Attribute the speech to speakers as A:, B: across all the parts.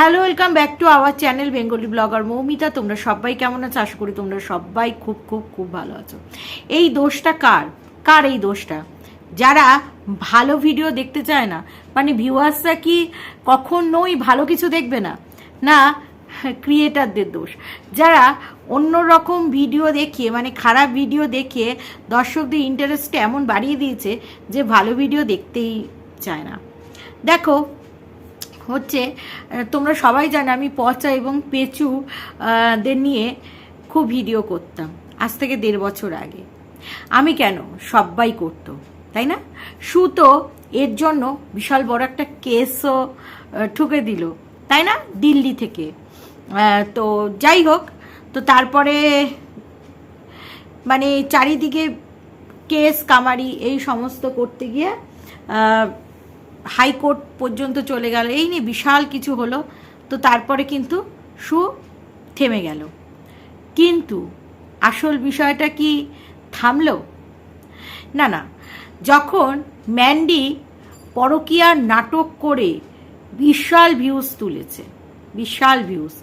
A: Hello welcome back to our channel Bengali blogger Moumita তোমরা সবাই কেমন আছো? আশা করি তোমরা সবাই খুব খুব খুব ভালো আছো। এই দোষটা কার? কার এই দোষটা? যারা ভালো ভিডিও দেখতে চায় না মানে ভিউয়ার্সরা কি কখনোই ভালো কিছু দেখবে না? না ক্রিয়েটারদের দোষ। যারা অন্য রকম ভিডিও দেখিয়ে মানে খারাপ ভিডিও দেখিয়ে দর্শকদের ইন্টারেস্টটা এমন বাড়িয়ে দিয়েছে যে ভালো ভিডিও দেখতেই চায় না। দেখো হচ্ছে তোমরা সবাই জানো আমি পচা এবং পেঁচু দের নিয়ে খুব ভিডিও করতাম, আজ থেকে দেড় বছর আগে। আমি কেন? সবাই করতো, তাই না? সুতো এর জন্য বিশাল বড় একটা কেসও ঠুকে দিল, তাই না? দিল্লি থেকে। তো যাই হোক, তো তারপরে মানে চারিদিকে কেস, কামারি, এই সমস্ত করতে গিয়ে হাইকোর্ট পর্যন্ত চলে গেল। এই নিয়ে বিশাল কিছু হলো। তো তারপরে কিন্তু সু থেমে গেল। কিন্তু আসল বিষয়টা কি থামল? না না। যখন ম্যান্ডি পরকীয়ার নাটক করে বিশাল ভিউজ তুলেছে, বিশাল ভিউজ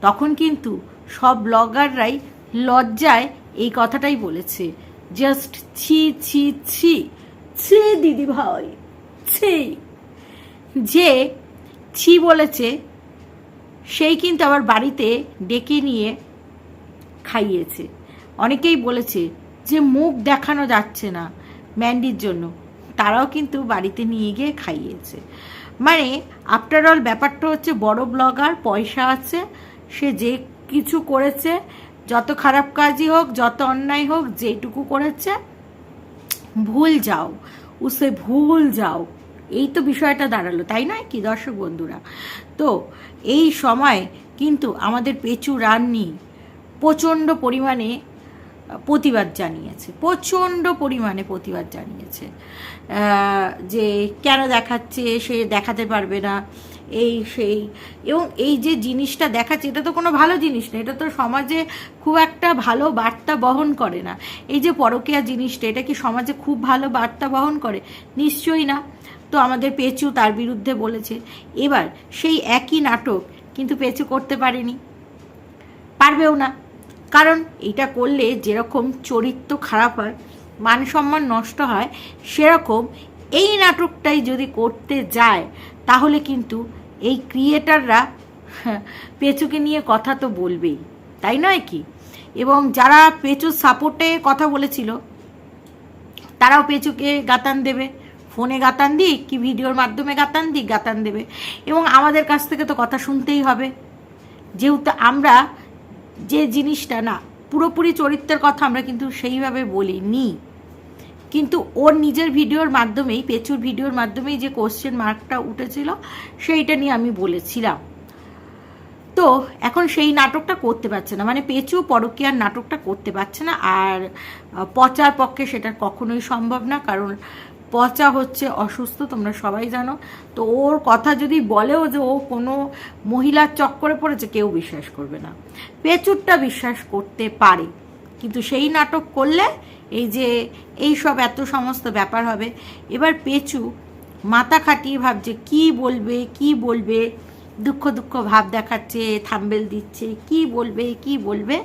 A: তখন কিন্তু সব ব্লগাররাই লজ্জায় এই কথাটাই বলেছে জাস্ট ছি ছি ছি ছি দিদি ভাই ছি। যে ছি বলেছে, সেই কিন্তু আবার বাড়িতে ডেকে নিয়ে খাইয়েছে। অনেকেই বলেছে যে মুখ দেখানো যাচ্ছে না ম্যান্ডির জন্য। তারাও কিন্তু বাড়িতে নিয়ে গিয়ে খাইয়েছে। মানে আফটার অল ব্যাপারটা হচ্ছে বড় ব্লগার পয়সা আছে, সে যে কিছু করেছে, যত খারাপ কাজই হোক, যত অন্যায় হোক, যেটুকু করেছে, ভুল যাও, উসে ভুল যাও। এই তো বিষয়টা দাঁড়াল, তাই নয় কি দর্শক বন্ধুরা? তো এই সময় কিন্তু আমাদের পেঁচু রান্নি প্রচণ্ড পরিমাণে প্রতিবাদ জানিয়েছে, প্রচণ্ড পরিমাণে প্রতিবাদ জানিয়েছে। যে কেন দেখাচ্ছে, সে দেখাতে পারবে না, এই সেই। এবং এই যে জিনিসটা দেখাচ্ছে, এটা তো কোনো ভালো জিনিস না, এটা তো সমাজে খুব একটা ভালো বার্তা বহন করে না। এই যে পরকীয়া জিনিসটা, এটা কি সমাজে খুব ভালো বার্তা বহন করে? নিশ্চয়ই না। তো আমাদের পেঁচু তার বিরুদ্ধে বলেছে। এবার সেই একই নাটক কিন্তু পেঁচু করতে পারেনি। পারবেও না। কারণ এটা করলে যেরকম চরিত্র খারাপ হয় মান সম্মান নষ্ট হয়, সেরকম এই নাটকটাই যদি করতে যায়, তাহলে কিন্তু এই ক্রিয়েটাররা পেঁচুকে নিয়ে কথা তো বলবেই, তাই নয় কি? এবং যারা পেঁচুর সাপোর্টে কথা বলেছিল, তারাও পেঁচুকে গাতান দেবে। ফোনে গাতান দিক কি ভিডিওর মাধ্যমে গাতান দিক গাতান দেবে। এবং আমাদের কাছ থেকে তো কথা শুনতেই হবে। যেহেতু আমরা যে জিনিসটা না, পুরোপুরি চরিত্রের কথা আমরা কিন্তু সেইভাবে বলিনি। কিন্তু ওর নিজের ভিডিওর মাধ্যমেই, পেঁচুর ভিডিওর মাধ্যমেই যে কোশ্চেন মার্কটা উঠেছিল, সেইটা নিয়ে আমি বলেছিলাম। তো এখন সেই নাটকটা করতে পারছে না। মানে পেঁচু পরকীয়ার নাটকটা করতে পারছে না। আর পচার পক্ষে সেটা কখনোই সম্ভব না। কারণ পচা হচ্ছে, অসুস্থ, তোমরা সবাই জানো। তো ওর কথা যদি বলেও যে ও কোনো মহিলার চক্করে পড়েছে, কেউ বিশ্বাস করবে না। পেচুরটা বিশ্বাস করতে পারে, কিন্তু সেই নাটক করলে এই যে এই সব এত সমস্ত ব্যাপার হবে। এবার পেচু মাথা খাটিয়ে ভাবছে, কি বলবে কি বলবে? দুঃখ দুঃখ ভাব দেখাচ্ছে, থাম্বেল দিচ্ছে, কি বলবে কি বলবে?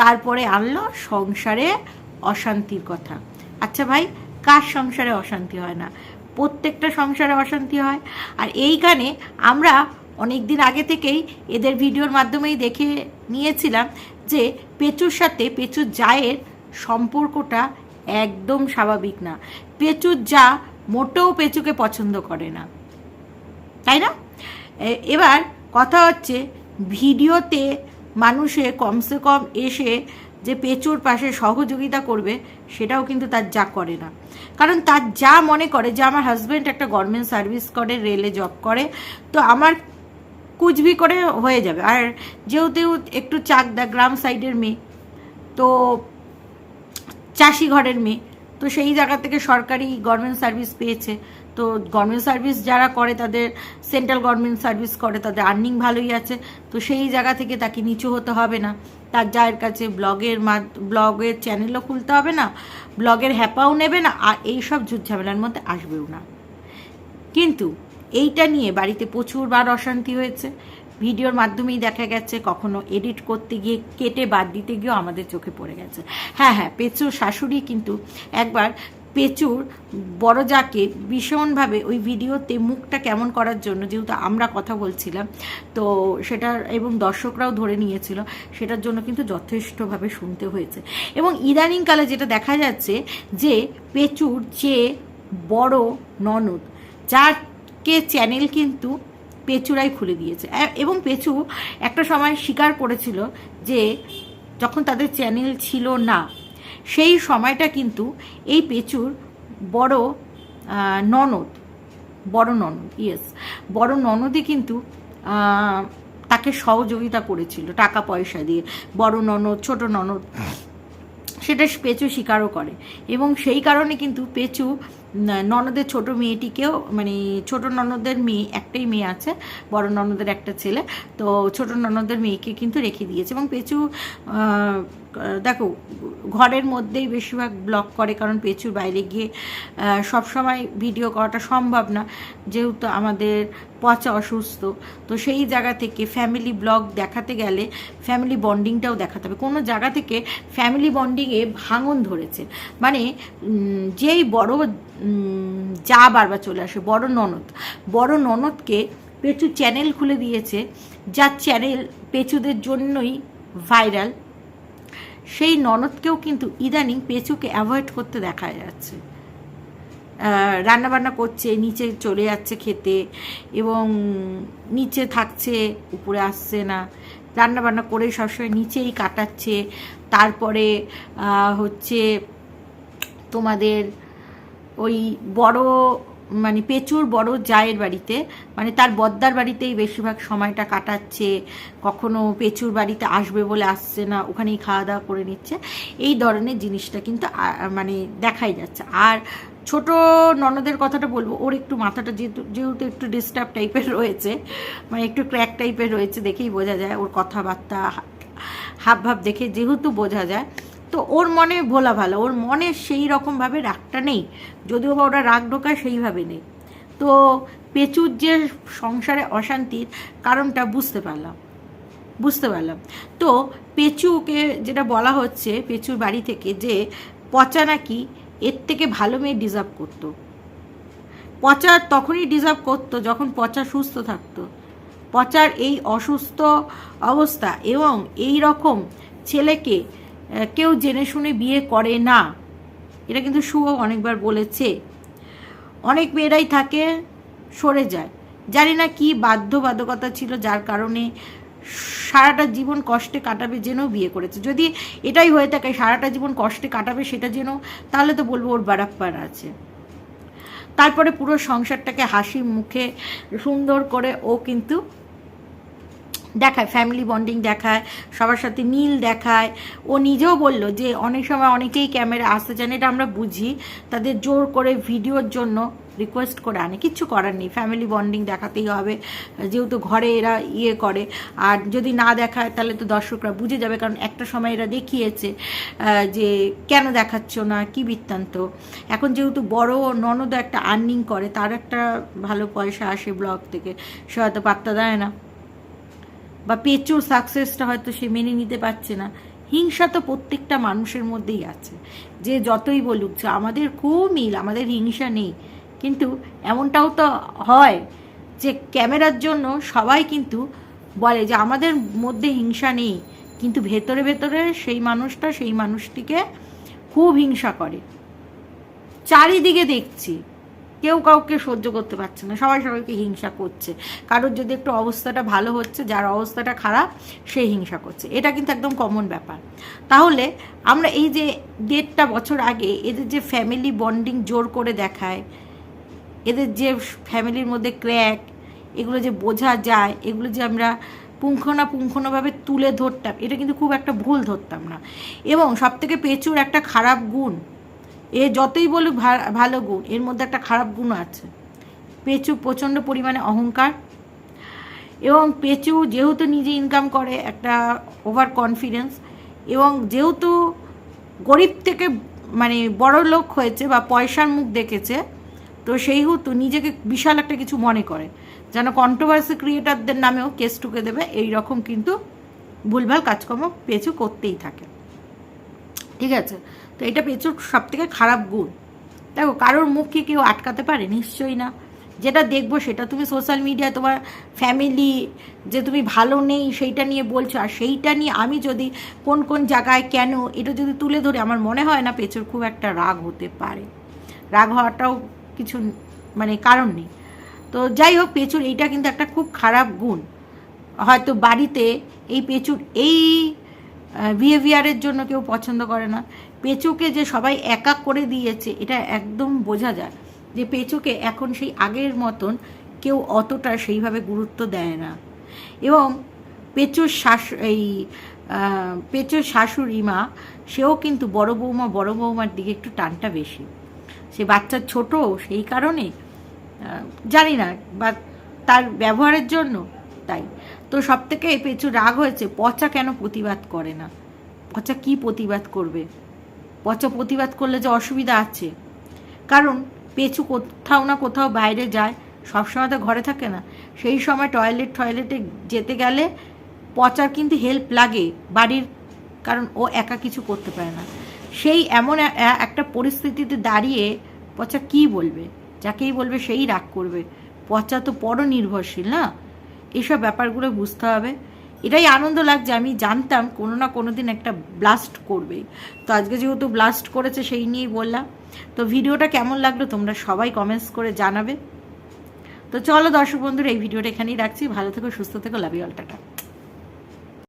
A: তারপরে আনলো সংসারে অশান্তির কথা। আচ্ছা ভাই কার সংসারে অশান্তি হয় না? প্রত্যেকটা সংসারে অশান্তি হয়। আর এইখানে আমরা অনেক দিন আগে থেকেই এদের ভিডিওর মাধ্যমেই দেখে নিয়েছিলাম যে পেঁচুর সাথে পেঁচুর জায়ের সম্পর্কটা একদম স্বাভাবিক না। পেঁচুর যা মোটেও পেঁচুকে পছন্দ করে না। তাই না? এবার কথা হচ্ছে ভিডিওতে মানুষে কমসে কম এসে যে পেঁচুর পাশে সহযোগিতা করবে, সেটাও কিন্তু তার যা করে না। কারণ তার যা মনে করে যে আমার হাজব্যান্ড একটা গভর্নমেন্ট সার্ভিস করে রেলে জব করে, তো আমার কুচবি করে হয়ে যাবে। আর যেহেতু একটু চাক চাকদা গ্রাম সাইডের মেয়ে, তো চাষি ঘরের মেয়ে, তো সেই জায়গা থেকে সরকারি গভর্নমেন্ট সার্ভিস পেয়েছে। তো গভর্নমেন্ট সার্ভিস যারা করে তাদের, সেন্ট্রাল গভর্নমেন্ট সার্ভিস করে, তাদের আর্নিং ভালোই আছে। তো সেই জায়গা থেকে তাকে নিচু হতে হবে না। তার যার কাছে ব্লগের মা ব্লগের চ্যানেলও খুলতে হবে না, ব্লগের হ্যাপাও নেবে না, আর এইসব ঝুট ঝামেলার মধ্যে আসবেও না। কিন্তু এইটা নিয়ে বাড়িতে প্রচুরবার অশান্তি হয়েছে। ভিডিওর মাধ্যমেই দেখা গেছে, কখনো এডিট করতে গিয়ে কেটে বাদ দিতে গিয়েও আমাদের চোখে পড়ে গেছে। হ্যাঁ হ্যাঁ পেঁচুর শাশুড়ি কিন্তু একবার পেঁচুর বড় যাকে ভীষণভাবে ওই ভিডিওতে মুখটা কেমন করার জন্য, যেহেতু আমরা কথা বলছিলাম, তো সেটার এবং দর্শকরাও ধরে নিয়েছিল, সেটার জন্য কিন্তু যথেষ্টভাবে শুনতে হয়েছে। এবং ইদানিংকালে যেটা দেখা যাচ্ছে যে পেঁচুর যে বড় ননদ যারকে চ্যানেল কিন্তু পেচুরাই খুলে দিয়েছে। এবং পেঁচু একটা সময় স্বীকার করেছিল যে যখন তাদের চ্যানেল ছিল না সেই সময়টা কিন্তু এই পেঁচুর বড় ননদ বড় ননদ ইয়েস বড় ননদই কিন্তু তাকে সহযোগিতা করেছিল টাকা পয়সা দিয়ে। বড় ননদ, ছোট ননদ, সেটা পেঁচু স্বীকারও করে। এবং সেই কারণে কিন্তু পেঁচু ননদের ছোট মেয়েটিকেও মানে ছোট ননদের মেয়ে, একটাই মেয়ে আছে, বড় ননদের একটা ছেলে, তো ছোট ননদের মেয়েকে কিন্তু রেখে দিয়েছে। এবং পেঁচু দেখো, ঘরের মধ্যেই বেশিরভাগ ব্লগ করে, কারণ পেঁচুর বাইরে গিয়ে সব সময় ভিডিও করাটা সম্ভব না। যেহেতু আমাদের পচা অসুস্থ, তো সেই জায়গা থেকে ফ্যামিলি ব্লগ দেখাতে গেলে ফ্যামিলি বন্ডিংটাও দেখাতে হবে। কোনো জায়গা থেকে ফ্যামিলি বন্ডিংয়ে ভাঙন ধরেছে। মানে যেই বড় যা বারবার চলে আসে, বড় ননদ, বড় ননদকে পেঁচু চ্যানেল খুলে দিয়েছে, যার চ্যানেল পেঁচুদের জন্যই ভাইরাল সেই ননদকেও কিন্তু ইদানিং পেঁচুকে অ্যাভয়েড করতে দেখা যাচ্ছে। রান্নাবান্না করছে, নিচে চলে যাচ্ছে খেতে এবং নিচে থাকছে, উপরে আসছে না। রান্নাবান্না করে সবসময় নিচেই কাটাচ্ছে। তারপরে হচ্ছে তোমাদের ওই বড় মানে পেঁচুর বড় জায়ের বাড়িতে মানে তার বদ্দার বাড়িতেই বেশিরভাগ সময়টা কাটাচ্ছে, কখনো পেচুর বাড়িতে আসবে বলে আসছে না, ওখানেই খাওয়া দাওয়া করে নিচ্ছে। এই ধরনের জিনিসটা কিন্তু মানে দেখাই যাচ্ছে। আর ছোট ননদের কথাটা বলব, ওর একটু মাথাটা যেহেতু যেহেতু একটু ডিস্টার্ব টাইপের রয়েছে মানে একটু ক্র্যাক টাইপের রয়েছে দেখেই বোঝা যায় ওর কথাবার্তা হাব ভাব দেখে যেহেতু বোঝা যায়। তো ওর মনে ভোলা ভালো, ওর মনে সেই রকমভাবে রাগটা নেই, যদিও বা ওরা রাগ ঢোকায় সেইভাবে নেই। তো পেঁচুর যে সংসারে অশান্তির কারণটা বুঝতে পারলাম বুঝতে পারলাম। তো পেঁচুকে যেটা বলা হচ্ছে, পেঁচুর বাড়ি থেকে যে পচা নাকি এর থেকে ভালো মেয়ে ডিজার্ভ করতো। পচা তখনই ডিজার্ভ করতো যখন পচা সুস্থ থাকতো। পচার এই অসুস্থ অবস্থা এবং এই রকম ছেলেকে কেউ জেনে শুনে বিয়ে করে না। এটা কিন্তু শুভ অনেকবার বলেছে। অনেক মেয়েরাই থাকে, সরে যায়। জানি না কি বাধ্যবাধকতা ছিল, যার কারণে সারাটা জীবন কষ্টে কাটাবে জেনেও বিয়ে করেছে। যদি এটাই হয়ে থাকে, সারাটা জীবন কষ্টে কাটাবে সেটা যেন, তাহলে তো বলব ওর বারাপ্পার আছে। তারপরে পুরো সংসারটাকে হাসি মুখে সুন্দর করে ও কিন্তু দেখায় ফ্যামিলি বন্ডিং দেখায়, সবার সাথে মিল দেখায়। ও নিজেও বলল যে অনেক সময় অনেকেই ক্যামেরা আসতে চান এটা আমরা বুঝি। তাদের জোর করে ভিডিওর জন্য রিকোয়েস্ট করে আনে। কিচ্ছু করার নেই ফ্যামিলি বন্ডিং দেখাতেই হবে। যেহেতু ঘরে এরা ইয়ে করে, আর যদি না দেখায় তাহলে তো দর্শকরা বুঝে যাবে, কারণ একটা সময় এরা দেখিয়েছে যে কেন দেখাচ্ছ না, কি বৃত্তান্ত। এখন যেহেতু বড় ননদ একটা আর্নিং করে, তার একটা ভালো পয়সা আসে ব্লগ থেকে, সে হয়তো পাত্তা দেয় না। বা পেঁচুর সাকসেসটা হয়তো সে মেনে নিতে পারছে না। হিংসা তো প্রত্যেকটা মানুষের মধ্যেই আছে। যে যতই বলুক, যে আমাদের খুব মিল, আমাদের হিংসা নেই। কিন্তু এমনটাও তো হয় যে ক্যামেরার জন্য সবাই কিন্তু বলে যে আমাদের মধ্যে হিংসা নেই। কিন্তু ভেতরে ভেতরে সেই মানুষটা, সেই মানুষটিকে খুব হিংসা করে। চারিদিকে দেখছি। কেউ কাউকে সহ্য করতে পারছে না, সবাই সবাইকে হিংসা করছে। কারোর যদি একটু অবস্থাটা ভালো হচ্ছে, যার অবস্থাটা খারাপ, সে হিংসা করছে। এটা কিন্তু একদম কমন ব্যাপার। তাহলে আমরা এই যে দেড়টা বছর আগে এদের যে ফ্যামিলি বন্ডিং জোর করে দেখায়, এদের যে ফ্যামিলির মধ্যে ক্র্যাক এগুলো যে বোঝা যায়, এগুলো যে আমরা পুঙ্খনা পুঙ্খনভাবে তুলে ধরতাম, এটা কিন্তু খুব একটা ভুল ধরতাম না। এবং সবথেকে পেঁচুর একটা খারাপ গুণ এ যতই বলুক ভালো গুণ, এর মধ্যে একটা খারাপ গুণ আছে। পেঁচু প্রচণ্ড পরিমাণে অহংকার এবং পেঁচু যেহেতু নিজে ইনকাম করে, একটা ওভার কনফিডেন্স এবং যেহেতু গরিব থেকে মানে বড় লোক হয়েছে বা পয়সার মুখ দেখেছে, তো সেই হতো নিজেকে বিশাল একটা কিছু মনে করে। যেন কন্ট্রোভার্সি ক্রিয়েটারদের নামেও কেস টুকে দেবে এই রকম কিন্তু ভুলভাল কাজকর্ম পেঁচু করতেই থাকে। ঠিক আছে? তো এটা পেঁচুর সব থেকে খারাপ গুণ। দেখো, কারোর মুখ কি কেউ আটকাতে পারে? নিশ্চয়ই না। যেটা দেখব সেটা তুমি সোশ্যাল মিডিয়া তোমার ফ্যামিলি যে তুমি ভালো নেই সেইটা নিয়ে বলছো। আর সেইটা নিয়ে আমি যদি কোন কোন জায়গায় কেন, এটা যদি তুলে ধরে, আমার মনে হয় না পেঁচুর খুব একটা রাগ হতে পারে। রাগ হওয়াটাও কিছু মানে কারণ নেই। তো যাই হোক পেঁচুর এইটা কিন্তু একটা খুব খারাপ গুণ। হয়তো বাড়িতে এই পেঁচুর এই বিহেভিয়ারের জন্য কেউ পছন্দ করে না। পেঁচুকে যে সবাই একা করে দিয়েছে, এটা একদম বোঝা যায় যে পেঁচুকে এখন সেই আগের মতন কেউ অতটা সেইভাবে গুরুত্ব দেয় না। এবং পেঁচুর শাশ, এই পেঁচুর শাশুড়ি মা, সেও কিন্তু বড় বৌমা, বড় বৌমার দিকে একটু টানটা বেশি। সে বাচ্চা ছোট, সেই কারণে জানি না বা তার ব্যবহারের জন্য তাই। তো সব থেকে পেঁচু রাগ হয়েছে, পচা কেন প্রতিবাদ করে না? পচা কি প্রতিবাদ করবে? পচা প্রতিবাদ করলে যে অসুবিধা আছে। কারণ পেঁচু কোথাও না কোথাও বাইরে যায়, সবসময় তো ঘরে থাকে না। সেই সময় টয়লেট টয়লেটে যেতে গেলে পচার কিন্তু হেল্প লাগে বাড়ির, কারণ ও একা কিছু করতে পারে না। সেই এমন একটা পরিস্থিতিতে দাঁড়িয়ে পচা কি বলবে? যাকেই বলবে সেই রাগ করবে। পচা তো পর নির্ভরশীল না? এইসব ব্যাপারগুলো বুঝতে হবে। এটাই আনন্দ লাগছে, আমি জানতাম কোনো না কোনো দিন একটা ব্লাস্ট করবে তো আজকে যেহেতু ব্লাস্ট করেছে সেই নিয়েই বললাম। তো ভিডিওটা কেমন লাগল তোমরা সবাই কমেন্টস করে জানাবে। তো চলো দর্শক বন্ধুরা, এই ভিডিওটা এখানেই রাখছি। ভালো থেকো, সুস্থ থেকো লাভ ইউ অল টাটা।